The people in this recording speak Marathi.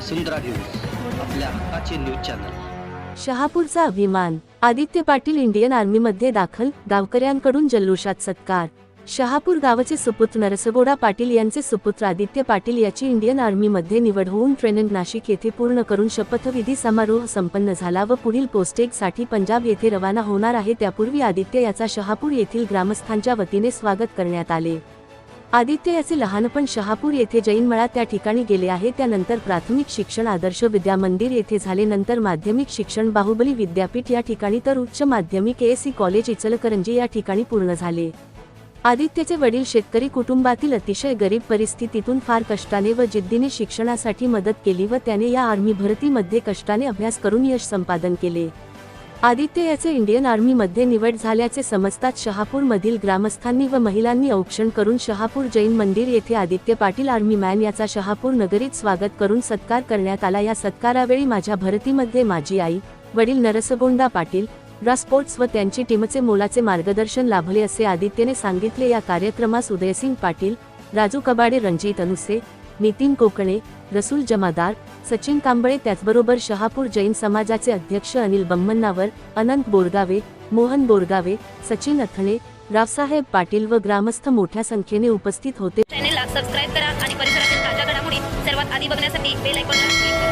वसुंधरा न्यूज आपल्या हक्काचे न्यूज चॅनल. शहापूरचा अभिमान आदित्य पाटील इंडियन आर्मीमध्ये दाखल गावकऱ्यांकडून जल्लोषात सत्कार. शहापूर गावाचे सुपुत्र नरसगोडा पाटील यांचे सुपुत्र आदित्य पाटील याची इंडियन आर्मीमध्ये निवड होऊन ट्रेनिंग नाशिक येथे पूर्ण करून शपथविधी समारोह संपन्न झाला व पुढील पोस्टेजसाठी पंजाब येथे रवाना होणार आहे. त्यापूर्वी आदित्य याचा शहापूर येथील ग्रामस्थांच्या वतीने स्वागत करण्यात आले. आदित्य याचे लहानपण शहापूर येथे जैन मळा त्या ठिकाणी गेले आहे. त्यानंतर प्राथमिक शिक्षण आदर्श विद्या मंदिर येथे झाले. नंतर माध्यमिक शिक्षण बाहुबली विद्यापीठ या ठिकाणी तर उच्च माध्यमिक एसी कॉलेज इचलकरंजी या ठिकाणी पूर्ण झाले. आदित्यचे वडील शेतकरी कुटुंबातील अतिशय गरीब परिस्थितीतून फार कष्टाने व जिद्दीने शिक्षणासाठी मदत केली व त्याने या आर्मी भरतीमध्ये कष्टाने अभ्यास करून यश संपादन केले. आदित्य याचे इंडियन आर्मीमध्ये निवड झाल्याचे समजतात शहापूरमधील ग्रामस्थांनी व महिलांनी औक्षण करून शहापूर जैन मंदिर येथे आदित्य पाटील आर्मी मॅन याचा शहापूर नगरीत स्वागत करून सत्कार करण्यात आला. या सत्कारावेळी माझ्या भरतीमध्ये माझी आई वडील नरसगोंडा पाटील रा स्पोर्ट्स व त्यांची टीमचे मोलाचे मार्गदर्शन लाभले असे आदित्यने सांगितले. या कार्यक्रमास उदयसिंग पाटील राजू कबाडे रणजित अनुसे नितीन कोकणे रसूल जमादार सचिन कांबळे त्याचबरोबर शहापूर जैन समाजाचे अध्यक्ष अनिल बम्मन्नावर अनंत बोरगावे मोहन बोरगावे सचिन अथणे रावसाहेब पाटील व ग्रामस्थ मोठ्या संख्येने उपस्थित होते. चॅनेलला सबस्क्राईब करा आणि परिसरातील ताज्या घडामोडी सर्वात आधी बघण्यासाठी बेल आयकॉन